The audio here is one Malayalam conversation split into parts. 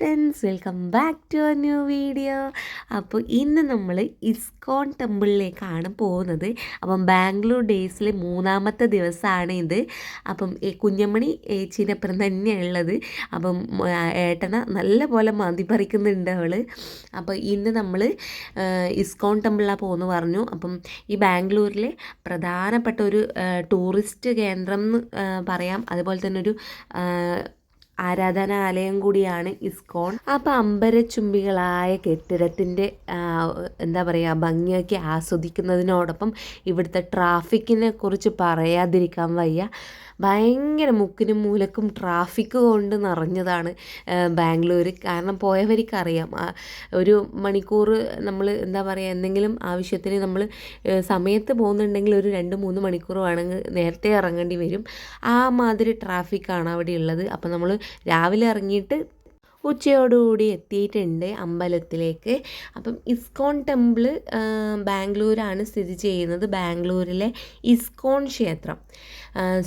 Friends welcome back to a new video അപ്പോൾ ഇന്ന് നമ്മൾ ഇസ്കോൺ ടെമ്പിളിലേക്കാണ് പോകുന്നത്. അപ്പം ബാംഗ്ലൂർ ഡേയ്സിലെ മൂന്നാമത്തെ ദിവസമാണ് ഇത്. അപ്പം കുഞ്ഞമ്മണി ഏച്ചീനപ്പുറം തന്നെയാണ് ഉള്ളത്. അപ്പം ഏട്ടന നല്ല പോലെ മതി പറിക്കുന്നുണ്ട് അവൾ അപ്പോൾ ഇന്ന് നമ്മൾ ഇസ്കോൺ ടെമ്പിളിലാണ് പോകുന്നു പറഞ്ഞു. അപ്പം ഈ ബാംഗ്ലൂരിലെ പ്രധാനപ്പെട്ട ഒരു ടൂറിസ്റ്റ് കേന്ദ്രം എന്ന് പറയാം. അതുപോലെ തന്നെ ഒരു ആരാധനാലയം കൂടിയാണ് ഇസ്കോൺ. അപ്പോൾ അമ്പരച്ചുംബികളായ കെട്ടിടത്തിന്റെ എന്താ പറയുക ഭംഗിയൊക്കെ ആസ്വദിക്കുന്നതിനോടൊപ്പം ഇവിടുത്തെ ട്രാഫിക്കിനെ കുറിച്ച് പറയാതിരിക്കാൻ വയ്യ. ഭയങ്കര മുക്കിനും മൂലക്കും ട്രാഫിക് കൊണ്ട് നിറഞ്ഞതാണ് ബാംഗ്ലൂർ കാരണം പോയവർക്കറിയാം ഒരു മണിക്കൂർ നമ്മൾ എന്താ പറയുക എന്തെങ്കിലും ആവശ്യത്തിന് നമ്മൾ സമയത്ത് പോകുന്നുണ്ടെങ്കിൽ ഒരു രണ്ട് മൂന്ന് മണിക്കൂർ വേണമെങ്കിൽ നേരത്തെ ഇറങ്ങേണ്ടി വരും. ആ മാതിരി ട്രാഫിക്കാണ് അവിടെ ഉള്ളത്. അപ്പോൾ നമ്മൾ രാവിലെ ഇറങ്ങിയിട്ട് ഉച്ചയോടുകൂടി എത്തിയിട്ടുണ്ട് അമ്പലത്തിലേക്ക്. അപ്പം ഇസ്കോൺ ടെമ്പിൾ ബാംഗ്ലൂരാണ് സ്ഥിതി ചെയ്യുന്നത്. ബാംഗ്ലൂരിലെ ഇസ്കോൺ ക്ഷേത്രം.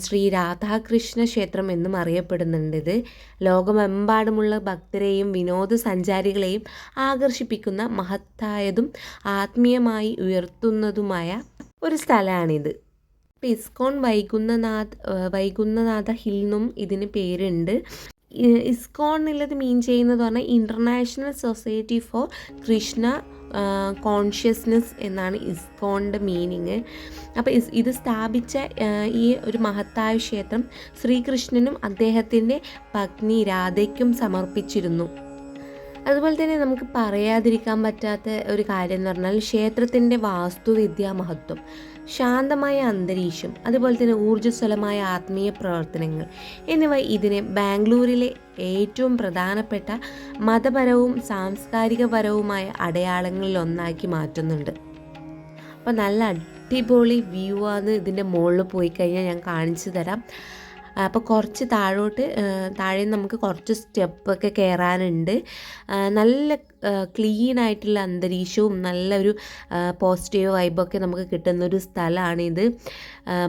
ശ്രീ രാധാകൃഷ്ണ ക്ഷേത്രം എന്നും അറിയപ്പെടുന്നുണ്ട് ഇത്. ലോകമെമ്പാടുമുള്ള ഭക്തരെയും വിനോദസഞ്ചാരികളെയും ആകർഷിപ്പിക്കുന്ന മഹത്തായതും ആത്മീയമായി ഉയർത്തുന്നതുമായ ഒരു സ്ഥലമാണിത്. ഇസ്കോൺ വൈകുന്നനാഥ് വൈകുന്നനാഥ ഹിൽ എന്നും ഇതിന് പേരുണ്ട്. ഇസ്കോൺ എന്നുള്ളത് മീൻ ചെയ്യുന്നത് പറഞ്ഞാൽ international society for Krishna consciousness എന്നാണ് ഇസ്കോണിന്റെ മീനിങ് അപ്പോൾ ഇത് സ്ഥാപിച്ച ഈ ഒരു മഹത്തായ ക്ഷേത്രം ശ്രീകൃഷ്ണനും അദ്ദേഹത്തിന്റെ പത്നി രാധയ്ക്കും സമർപ്പിച്ചിരുന്നു. അതുപോലെ തന്നെ നമുക്ക് പറയാതിരിക്കാൻ പറ്റാത്ത ഒരു കാര്യം എന്ന് പറഞ്ഞാൽ ക്ഷേത്രത്തിന്റെ വാസ്തുവിദ്യാ മഹത്വം ശാന്തമായ അന്തരീക്ഷം അതുപോലെ തന്നെ ഊർജസ്വലമായ ആത്മീയ പ്രവർത്തനങ്ങൾ എന്നിവ ഇതിനെ ബാംഗ്ലൂരിലെ ഏറ്റവും പ്രധാനപ്പെട്ട മതപരവും സാംസ്കാരികപരവുമായ അടയാളങ്ങളിൽ ഒന്നാക്കി മാറ്റുന്നുണ്ട്. അപ്പോൾ നല്ല അടിപൊളി വ്യൂ ആണ് ഇതിന്റെ മുകളിൽ പോയി കഴിഞ്ഞാൽ ഞാൻ കാണിച്ചു തരാം. അപ്പോൾ കുറച്ച് താഴോട്ട് താഴെ നമുക്ക് കുറച്ച് സ്റ്റെപ്പൊക്കെ കയറാനുണ്ട് നല്ല ക്ലീൻ ആയിട്ടുള്ള അന്തരീക്ഷവും നല്ലൊരു പോസിറ്റീവ് വൈബൊക്കെ നമുക്ക് കിട്ടുന്ന ഒരു സ്ഥലമാണിത്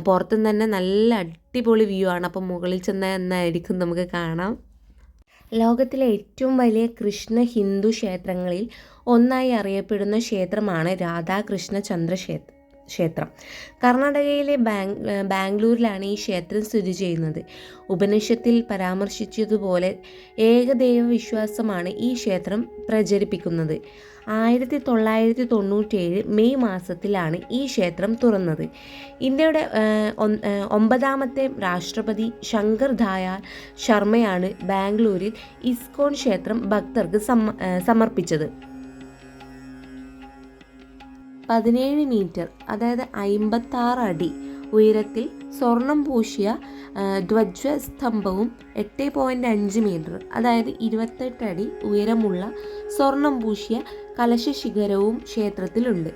പുറത്തു പുറത്തുനിന്ന് തന്നെ നല്ല അടിപൊളി വ്യൂ ആണ്. അപ്പോൾ മുകളിൽ ചെന്ന എന്നായിരിക്കും നമുക്ക് കാണാം. ലോകത്തിലെ ഏറ്റവും വലിയ കൃഷ്ണ ഹിന്ദു ക്ഷേത്രങ്ങളിൽ ഒന്നായി അറിയപ്പെടുന്ന ക്ഷേത്രമാണ് രാധാകൃഷ്ണ ചന്ദ്ര ക്ഷേത്ര. കർണാടകയിലെ ബാങ് ബാംഗ്ലൂരിലാണ് ഈ ക്ഷേത്രം സ്ഥിതി ചെയ്യുന്നത്. ഉപനിഷത്തിൽ പരാമർശിച്ചതുപോലെ ഏകദൈവ വിശ്വാസമാണ് ഈ ക്ഷേത്രം പ്രചരിപ്പിക്കുന്നത്. ആയിരത്തി തൊള്ളായിരത്തി തൊണ്ണൂറ്റേഴ് മെയ് മാസത്തിലാണ് ഈ ക്ഷേത്രം തുറന്നത്. ഇന്ത്യയുടെ ഒമ്പതാമത്തെ രാഷ്ട്രപതി ശങ്കർ ദയാൽ ശർമ്മയാണ് ബാംഗ്ലൂരിൽ ഇസ്കോൺ ക്ഷേത്രം ഭക്തർക്ക് സമർപ്പിച്ചത്. പതിനേഴ് മീറ്റർ അതായത് അമ്പത്താറ് അടി ഉയരത്തിൽ സ്വർണം പൂശിയ ധ്വജ ധ്വജസ്തംഭവും എട്ട് പോയിന്റ് അഞ്ച് മീറ്റർ അതായത് ഇരുപത്തെട്ട് അടി ഉയരമുള്ള സ്വർണം പൂശിയ കലശശിഖരവും ക്ഷേത്രത്തിലുണ്ട്.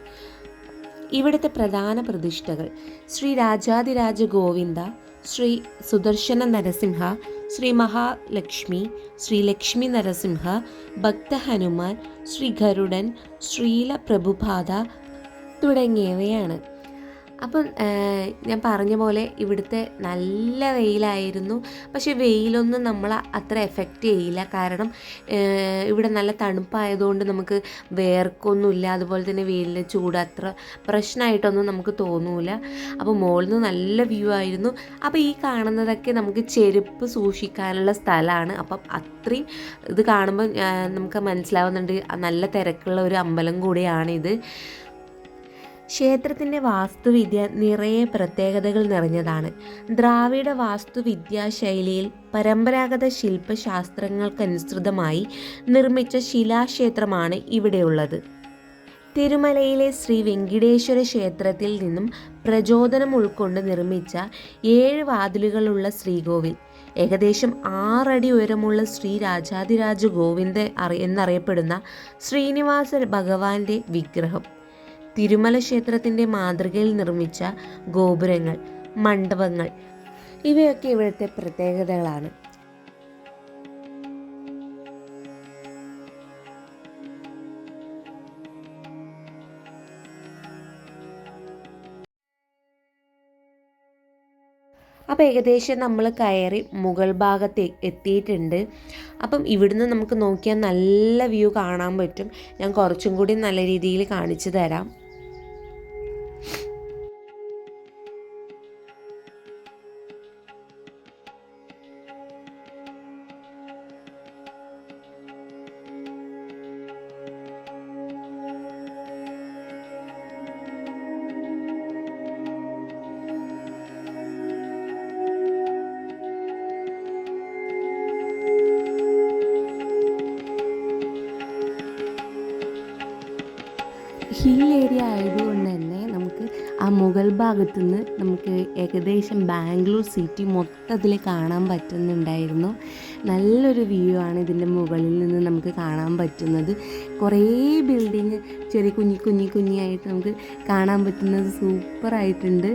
ഇവിടുത്തെ പ്രധാന പ്രതിഷ്ഠകൾ ശ്രീ രാജാതിരാജ ഗോവിന്ദ ശ്രീ സുദർശന നരസിംഹ ശ്രീ മഹാലക്ഷ്മി ശ്രീ ലക്ഷ്മി നരസിംഹ ഭക്ത ഹനുമാൻ ശ്രീ ഗരുഡൻ ശ്രീല പ്രഭുപാദ തുടങ്ങിയവയാണ്. അപ്പം ഞാൻ പറഞ്ഞ പോലെ ഇവിടുത്തെ നല്ല വെയിലായിരുന്നു. പക്ഷേ വെയിലൊന്നും നമ്മൾ അത്ര എഫക്റ്റ് ചെയ്യില്ല. കാരണം ഇവിടെ നല്ല തണുപ്പായതുകൊണ്ട് നമുക്ക് വേർക്കൊന്നുമില്ല. അതുപോലെ തന്നെ വെയിലിന്റെ ചൂട് അത്ര പ്രശ്നമായിട്ടൊന്നും നമുക്ക് തോന്നൂല. അപ്പോൾ മുകളിൽ നിന്ന് നല്ല വ്യൂ ആയിരുന്നു. അപ്പോൾ ഈ കാണുന്നതൊക്കെ നമുക്ക് ചെരുപ്പ് സൂക്ഷിക്കാനുള്ള സ്ഥലമാണ്. അപ്പം അത്രയും ഇത് കാണുമ്പോൾ നമുക്ക് മനസ്സിലാവുന്നുണ്ട്. നല്ല തിരക്കുള്ള ഒരു അമ്പലം കൂടിയാണിത്. ക്ഷേത്രത്തിന്റെ വാസ്തുവിദ്യ നിറയെ പ്രത്യേകതകൾ നിറഞ്ഞതാണ്. ദ്രാവിഡ വാസ്തുവിദ്യാ ശൈലിയിൽ പരമ്പരാഗത ശില്പശാസ്ത്രങ്ങൾക്കനുസൃതമായി നിർമ്മിച്ച ശിലാക്ഷേത്രമാണ് ഇവിടെയുള്ളത്. തിരുമലയിലെ ശ്രീ വെങ്കിടേശ്വര ക്ഷേത്രത്തിൽ നിന്നും പ്രചോദനം ഉൾക്കൊണ്ട് നിർമ്മിച്ച ഏഴ് വാതിലുകളുള്ള ശ്രീകോവിൽ ഏകദേശം ആറടി ഉയരമുള്ള ശ്രീ രാജാതിരാജ ഗോവിന്ദ എന്നറിയപ്പെടുന്ന ശ്രീനിവാസ ഭഗവാന്റെ വിഗ്രഹം. തിരുമല ക്ഷേത്രത്തിന്റെ മാതൃകയിൽ നിർമ്മിച്ച ഗോപുരങ്ങൾ മണ്ഡപങ്ങൾ. ഇവയൊക്കെ ഇവിടുത്തെ പ്രത്യേകതകളാണ്. അപ്പോൾ ഏകദേശം നമ്മൾ കയറി മുകൾ ഭാഗത്ത് എത്തിയിട്ടുണ്ട്. അപ്പം ഇവിടുന്ന് നമുക്ക് നോക്കിയാൽ നല്ല വ്യൂ കാണാൻ പറ്റും. ഞാൻ കുറച്ചും കൂടി നല്ല രീതിയിൽ കാണിച്ചു തരാം. ഹിൽ ഏരിയ ആയതുകൊണ്ട് തന്നെ നമുക്ക് ആ മുകൾ ഭാഗത്തു നിന്ന് നമുക്ക് ഏകദേശം ബാംഗ്ലൂർ സിറ്റി മൊത്തത്തിൽ കാണാൻ പറ്റുന്നുണ്ടായിരുന്നു. നല്ലൊരു വ്യൂ ആണ് ഇതിന്റെ മുകളിൽ നിന്ന് നമുക്ക് കാണാൻ പറ്റുന്നത്. കുറേ ബിൽഡിങ് ചെറിയ കുഞ്ഞി കുഞ്ഞി കുഞ്ഞിയായിട്ട് നമുക്ക് കാണാൻ പറ്റുന്നത് സൂപ്പറായിട്ടുണ്ട്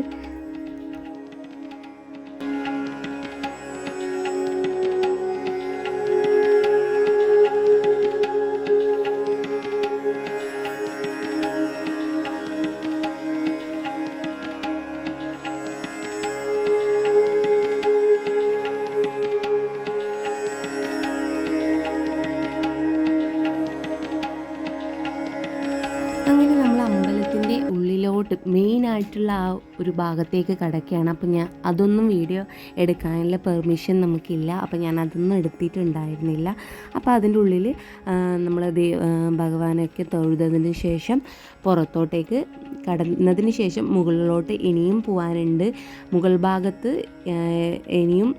മെയിനായിട്ടുള്ള ആ ഒരു ഭാഗത്തേക്ക് കിടക്കുകയാണ്. അപ്പോൾ ഞാൻ അതൊന്നും വീഡിയോ എടുക്കാനുള്ള പെർമിഷൻ നമുക്കില്ല. അപ്പോൾ ഞാൻ അതൊന്നും എടുത്തിട്ടുണ്ടായിരുന്നില്ല. അപ്പോൾ അതിന്റെ ഉള്ളിൽ നമ്മൾ ദേ ഭഗവാനൊക്കെ തൊഴുതതിന് ശേഷം പുറത്തോട്ടേക്ക് കടന്നതിന് ശേഷം മുകളിലോട്ട് ഇനിയും പോകാനുണ്ട് മുകൾ ഭാഗത്ത് ഇനിയും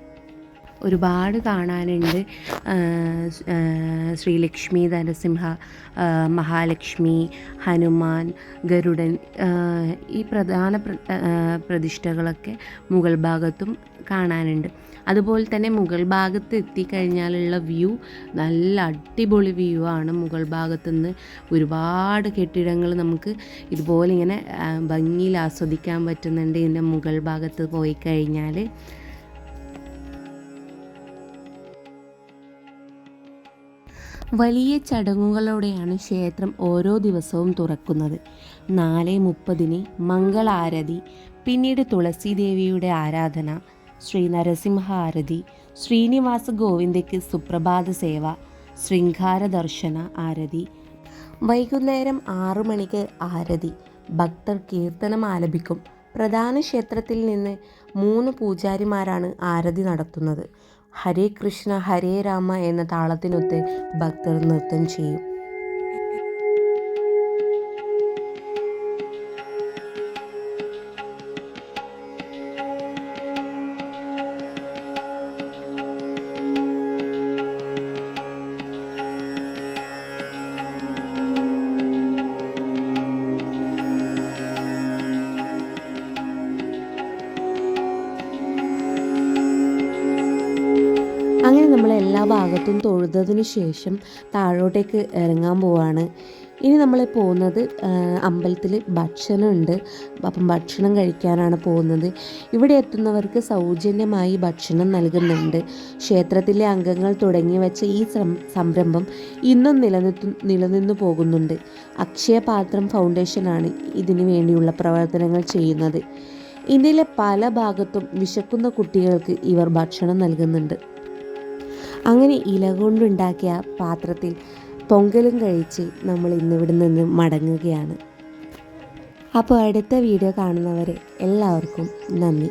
ഒരുപാട് കാണാനുണ്ട്. ശ്രീലക്ഷ്മി നരസിംഹ മഹാലക്ഷ്മി ഹനുമാൻ ഗരുഡൻ ഈ പ്രധാന പ്ര- പ്രതിഷ്ഠകളൊക്കെ മുഗൾ ഭാഗത്തും കാണാനുണ്ട്. അതുപോലെ തന്നെ മുഗൾ ഭാഗത്ത് എത്തിക്കഴിഞ്ഞാലുള്ള വ്യൂ നല്ല അടിപൊളി വ്യൂ ആണ് മുഗൾ ഭാഗത്തു നിന്ന് ഒരുപാട് കെട്ടിടങ്ങൾ നമുക്ക് ഇതുപോലെ ഇങ്ങനെ ഭംഗിയിൽ ആസ്വദിക്കാൻ പറ്റുന്നുണ്ട്. ഇതിന്റെ മുഗൾ ഭാഗത്ത് പോയി കഴിഞ്ഞാൽ വലിയ ചടങ്ങുകളോടെയാണ് ക്ഷേത്രം ഓരോ ദിവസവും തുറക്കുന്നത്. നാല് മുപ്പതിന് മംഗളാരതി പിന്നീട് തുളസീദേവിയുടെ ആരാധന ശ്രീ നരസിംഹ ആരതി ശ്രീനിവാസ ഗോവിന്ദയ്ക്ക് സുപ്രഭാത സേവ ശൃംഗാര ദർശന ആരതി വൈകുന്നേരം ആറു മണിക്ക് ആരതി ഭക്തർ കീർത്തനം ആലപിക്കും. പ്രധാന ക്ഷേത്രത്തിൽ നിന്ന് മൂന്ന് പൂജാരിമാരാണ് ആരതി നടത്തുന്നത്. ഹരേ കൃഷ്ണ ഹരേ രാമ എന്ന താളത്തിനൊത്ത് ഭക്തർ നൃത്തം ചെയ്യും. ഭാഗത്തും തൊഴുതതിനു ശേഷം താഴോട്ടേക്ക് ഇറങ്ങാൻ പോവാണ്. ഇനി നമ്മൾ പോകുന്നത് അമ്പലത്തിൽ ഭക്ഷണമുണ്ട്. അപ്പം ഭക്ഷണം കഴിക്കാനാണ് പോകുന്നത്. ഇവിടെ എത്തുന്നവർക്ക് സൗജന്യമായി ഭക്ഷണം നൽകുന്നുണ്ട്. ക്ഷേത്രത്തിലെ അംഗങ്ങൾ തുടങ്ങി വെച്ച ഈ സംരംഭം ഇന്നും നിലനിർത്തു നിലനിന്നു പോകുന്നുണ്ട്. അക്ഷയപാത്രം ഫൗണ്ടേഷനാണ് ഇതിനു വേണ്ടിയുള്ള പ്രവർത്തനങ്ങൾ ചെയ്യുന്നത്. ഇന്ത്യയിലെ പല ഭാഗത്തും വിശക്കുന്ന കുട്ടികൾക്ക് ഇവർ ഭക്ഷണം നൽകുന്നുണ്ട്. അങ്ങനെ ഇല കൊണ്ടുണ്ടാക്കിയ പാത്രത്തിൽ പൊങ്കലും കഴിച്ച് നമ്മൾ ഇന്നിവിടെ നിന്ന് മടങ്ങുകയാണ്. അപ്പോൾ അടുത്ത വീഡിയോ കാണുന്നവരെ എല്ലാവർക്കും നന്ദി.